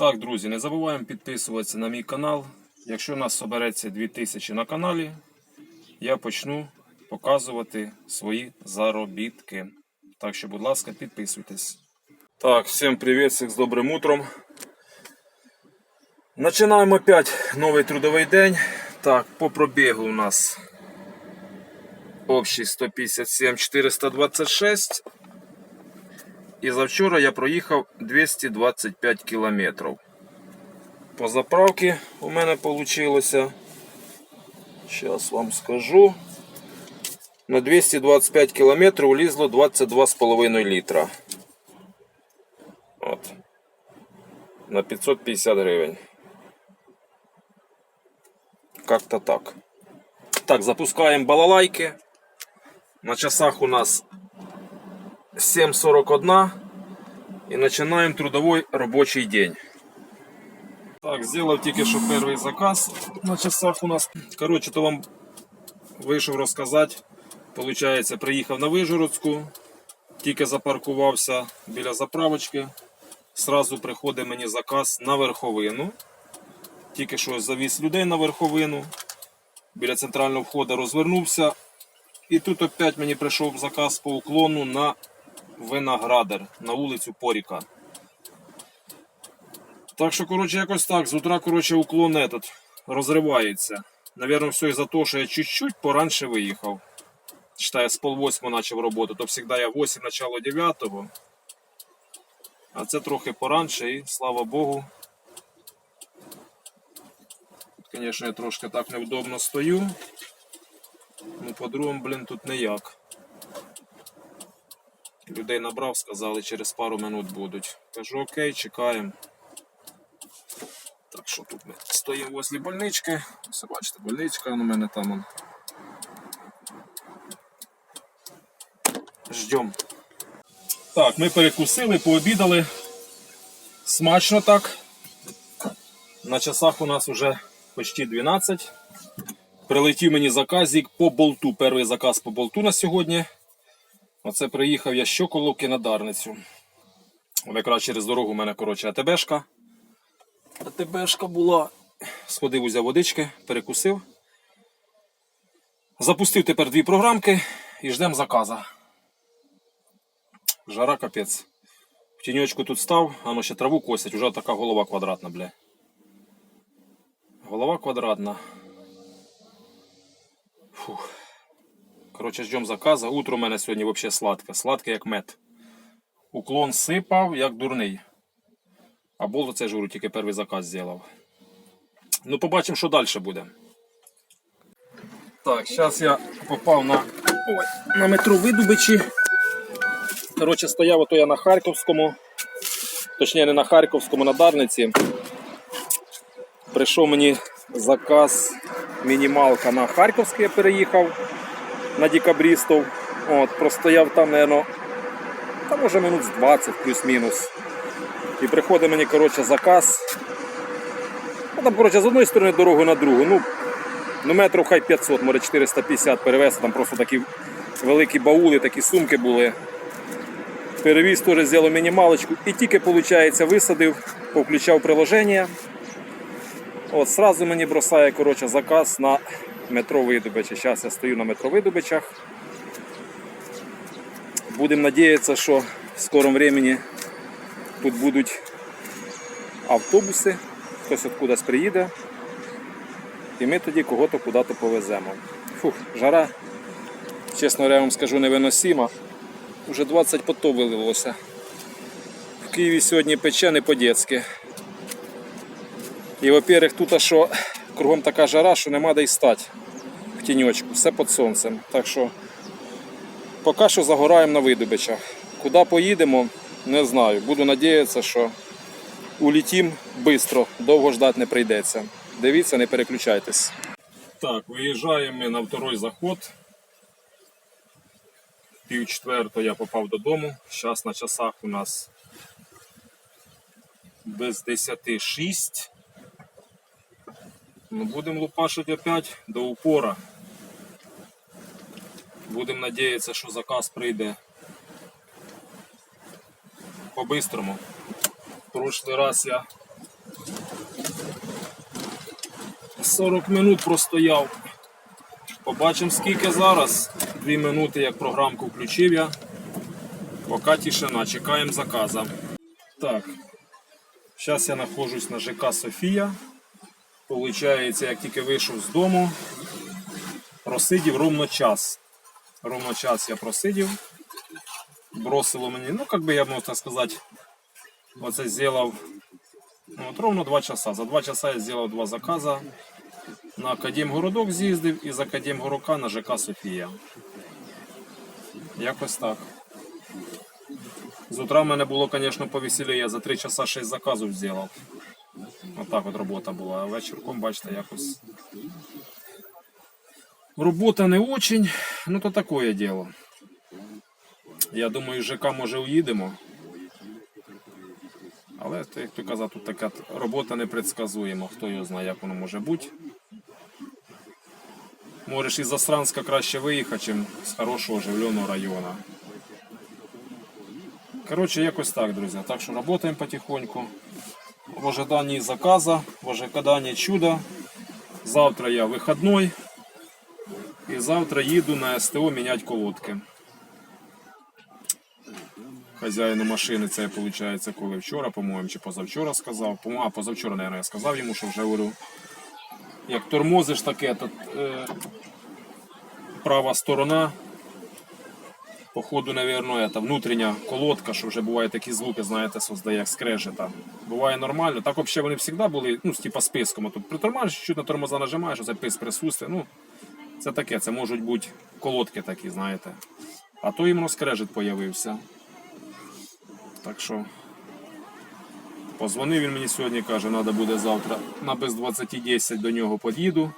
Так, друзі, не забуваємо підписуватися на мій канал. Якщо нас собереться 2000 на каналі, я почну показувати свої заробітки. Так що, будь ласка, підписуйтесь. Так, всім привіт, всіх з добрим утром. Починаємо опять новий трудовий день. Так, по пробігу у нас общий 157 426. І завчора я проїхав 225 кілометрів. По заправці у мене вийшло. Зараз вам скажу. На 225 кілометрів улізло 22,5 літра. От. На 550 гривень. Как-то так. Так, запускаємо балалайки. На часах у нас 7.41 і починаємо трудовий робочий день. Так, зробив тільки що перший заказ на часах у нас. Коротше, то вам вийшов розказати. Получається, приїхав на Вижгородську, тільки запаркувався біля заправочки. Сразу приходить мені заказ на верховину. Тільки що завіз людей на верховину. Біля центрального входу розвернувся. І тут опять мені прийшов заказ по уклону на виноградар на вулицю Поріка. Так що, коротше, якось так. З утра, коротше, уклон этот розривається. Навірно, все із-за того, що я чуть-чуть пораньше виїхав. Считаю, з полвосьмого почав роботу, то завжди я 8 начало 9. А це трохи пораньше і слава Богу. Звісно, я трошки так невдобно стою. Ну, по-другому, блін, тут ніяк. Людей набрав, сказали, через пару минут будуть. Кажу, окей, чекаємо. Так що тут ми стоїмо возле больнички. Ось бачите, больничка, у мене там. Он. Ждем. Так, ми перекусили, пообідали. Смачно так. На часах у нас вже почти 12. Прилетів мені заказик по болту. Перший заказ по болту на сьогодні. Оце приїхав я щоколовки на Дарницю. Якраз через дорогу у мене, коротше, АТБшка. АТБшка була. Сходив, узяв водички, перекусив. Запустив тепер дві програмки і ждемо заказа. Жара капець. В тіньочку тут став, а ну ще траву косять, уже така голова квадратна, бля. Голова квадратна. Фух. Коротше, ждем заказа. Утро у мене сьогодні взагалі сладке. Сладке як мед. Уклон сипав, як дурний. А болто це журу тільки перший заказ зробив. Ну, побачимо, що далі буде. Так, зараз я попав на, ой, на метро Видубичі. Коротше, стояв ото я на Харківському. Точніше, не на Харківському, на Дарниці. Прийшов мені заказ мінімалка на Харківське, я переїхав на декабристів. От, простояв там, мабуть, та може минут з 20 плюс-мінус. І приходить мені коротше, заказ. Ну, там, коротше, з одної сторони дорогу на другу. Ну, ну метрів хай 500, може 450 перевезти. Там просто такі великі баули, такі сумки були. Перевіз теж зробив мінімалочку і тільки, виходить, висадив, повключав приложення. От, сразу мені бросає коротше, заказ на метро Видубичі. Зараз я стою на метро Видубичах. Будемо сподіватися, що в скорому времени тут будуть автобуси, хтось откудись приїде. І ми тоді кого-то куди-то повеземо. Фух, жара, чесно я вам скажу, невиносима. Уже 20 потов вилилося. В Києві сьогодні пече не по-дєцьки. І, во-первых, тут що кругом така жара, що нема де й стати тіньочку, все під сонцем. Так що поки що загораємо на видобичах. Куди поїдемо, не знаю. Буду надіятися, що улітім швидко, довго ждати не прийдеться. Дивіться, не переключайтесь. Так, виїжджаємо ми на второй заход. Пів четвертого я попав додому. Зараз на часах у нас без 10 6. Ну, будемо лупашити опять до упора. Будемо надіятися, що заказ прийде по-бистрому. Прошлий раз я 40 минут простояв. Побачимо скільки зараз. Дві минути, як програмку включив я. Поки тишина, чекаємо заказа. Так. Зараз я знаходжусь на ЖК Софія. Получається, як тільки вийшов з дому, просидів ровно час. Ровно час я просидів. Бросило мені, ну, як би я мог так сказати, оце зробив ну, от ровно 2 часа. За 2 часа я зробив два закази. На Академгородок з'їздив і з Академгорока на ЖК Софія. Якось так. З утра в мене було, звісно, повеселіє. Я за 3 часа 6 заказів зробив. Отак от робота була. А вечірком, бачите, якось. Робота не очень, ну то таке діло. Я думаю, ЖК може уїдемо. Але, як ти казав, тут така робота непредсказуєма. Хто його знає, як воно може бути. Можеш із Засранська краще виїхати, чим з хорошого оживленого району. Коротше, якось так, друзі. Так що працюємо потихоньку. В ожидании заказа, в ожидании чуда. Завтра я выходной. Завтра їду на СТО міняти колодки. Хазяїну машини це виходить, коли вчора, по-моєму, чи позавчора сказав. А, позавчора, мабуть, я сказав йому, що вже говорю. Як тормозиш таке, то е, права сторона. Походу, это внутрішня колодка, що вже буває такі звуки, знаєте, создає як скрежета. Буває нормально. Так взагалі вони завжди були, ну, типа списком. А Тут притормажиш, чуть на тормоза нажимаєш, оце пис присутствує. Ну, це таке, це можуть бути колодки такі, знаєте. А то іменно скрежет появився. Так що. Позвонив він мені сьогодні, каже, треба буде завтра на без 20.10 до нього під'їду.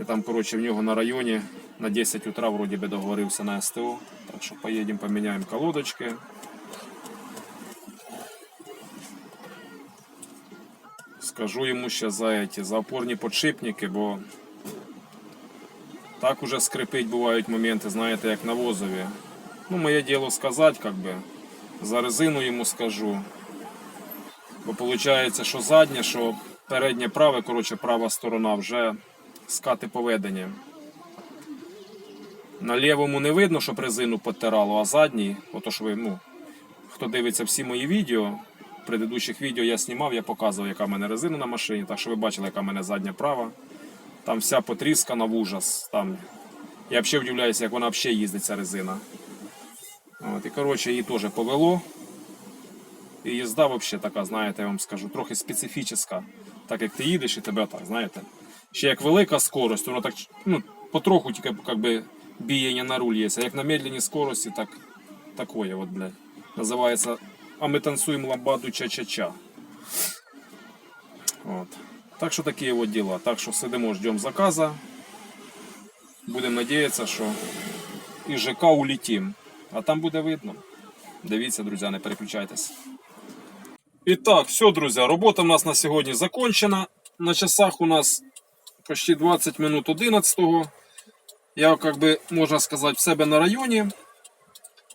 І там, коротше, в нього на районі на 10 утра вроді би договорився на СТО. Так що поїдемо, поміняємо колодочки. Скажу йому ще за эти, за опорні подшипники, бо так уже скрипить бувають моменти, знаєте, як на возові. Ну, моє діло сказати, как би. За резину йому скажу. Бо виходить, що заднє, що переднє праве, коротше, права сторона вже скати поведення. На лівому не видно, щоб резину підтирало, а задній, ото ж ви, ну, хто дивиться всі мої відео, в предыдущих відео я знімав, я показував, яка в мене резина на машині, так що ви бачили, яка в мене задня права. Там вся потріскана в ужас. Там... Я взагалі удивляюся, як вона взагалі їздить, ця резина. От, і коротше, її теж повело. І їзда взагалі така, знаєте, я вам скажу, трохи специфічна. Так як ти їдеш і тебе так, знаєте. Ще як велика скорость, воно так ну, потроху тільки би, біяння на руль є. А як на медленній скорості, так такое от, блядь. Називається А ми танцюємо ламбаду ча-ча-ча. От. Так що такі от діла. Так що сидимо, ждемо заказа. Будемо надіятися, що і ЖК улетім. А там буде видно. Дивіться, друзі, не переключайтесь. І так, все, друзі, робота в нас на сьогодні закончена. На часах у нас почти 20 минут 11 Я, как би, можна сказати, в себе на районі.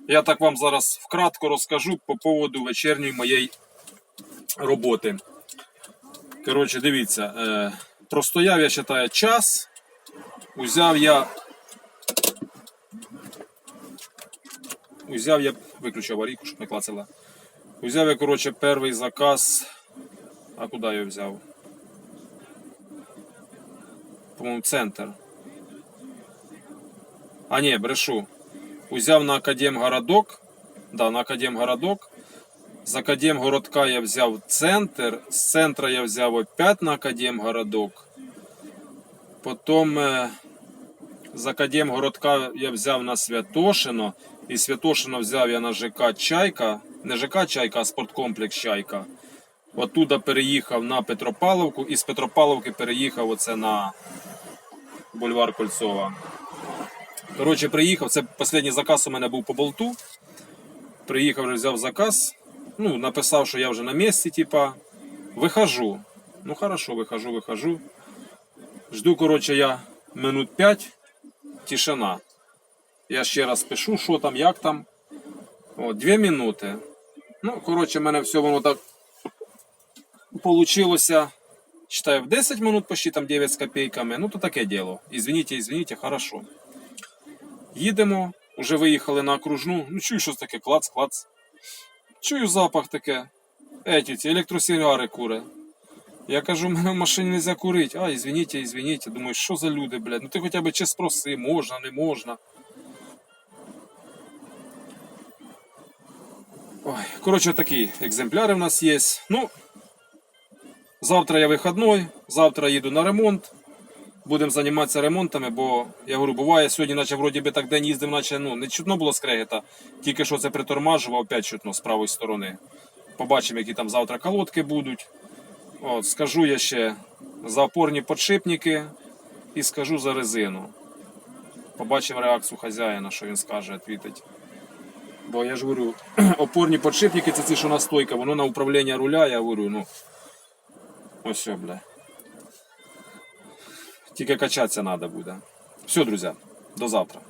Я так вам зараз вкратко розкажу по поводу вечірньої моєї роботи. Коротше, дивіться, е, простояв, я вважаю, час. Узяв я. Узяв я. Виключив аварійку, щоб не клацала. Узяв я, коротше, перший заказ. А куди я взяв? По-моєму, центр. А ні, брешу. Узяв на Академгородок. Да, на Академгородок. З Академгородка я взяв центр. З центра я взяв опять на Академгородок. Потім е, з Академгородка я взяв на Святошино. І Святошино взяв я на ЖК Чайка. Не ЖК Чайка, а спорткомплекс Чайка. Оттуда переїхав на Петропавловку і з Петропавловки переїхав оце на бульвар Кольцова. Коротше, приїхав. Це останній заказ у мене був по болту. Приїхав, вже взяв заказ. Ну, написав, що я вже на місці, типа, вихожу. Ну, хорошо, вихожу, вихожу. Жду, коротше, я минут 5, тишина. Я ще раз пишу, що там, як там. О, дві минути. Ну, коротше, в мене все воно так получилося, считаю, в 10 минут, почти там 9 з копійками. Ну, то таке діло. Извините, извините, хорошо. Їдемо, вже виїхали на окружну. Ну, чую, щось таке, клац, клац. Чую запах таке. Еті, ці кури. Я кажу, мене в машині не можна. А, извините, извините. Думаю, що за люди, блядь? Ну ти хоча б чи спроси, можна, не можна. Ой, коротше, такі екземпляри в нас є. Ну, завтра я вихідний, завтра їду на ремонт. Будемо займатися ремонтами, бо я говорю, буває сьогодні, наче вроді би так день їздив, наче ну, не чутно було скрегета, тільки що це притормажував, опять чутно з правої сторони. Побачимо, які там завтра колодки будуть. От, скажу я ще за опорні подшипники і скажу за резину. Побачимо реакцію хазяїна, що він скаже, відповідить. Бо я ж говорю, опорні подшипники це ці, що на стойка, воно на управління руля, я говорю, ну. Ось бля. Тільки качатися треба буде. Все, друзі, до завтра.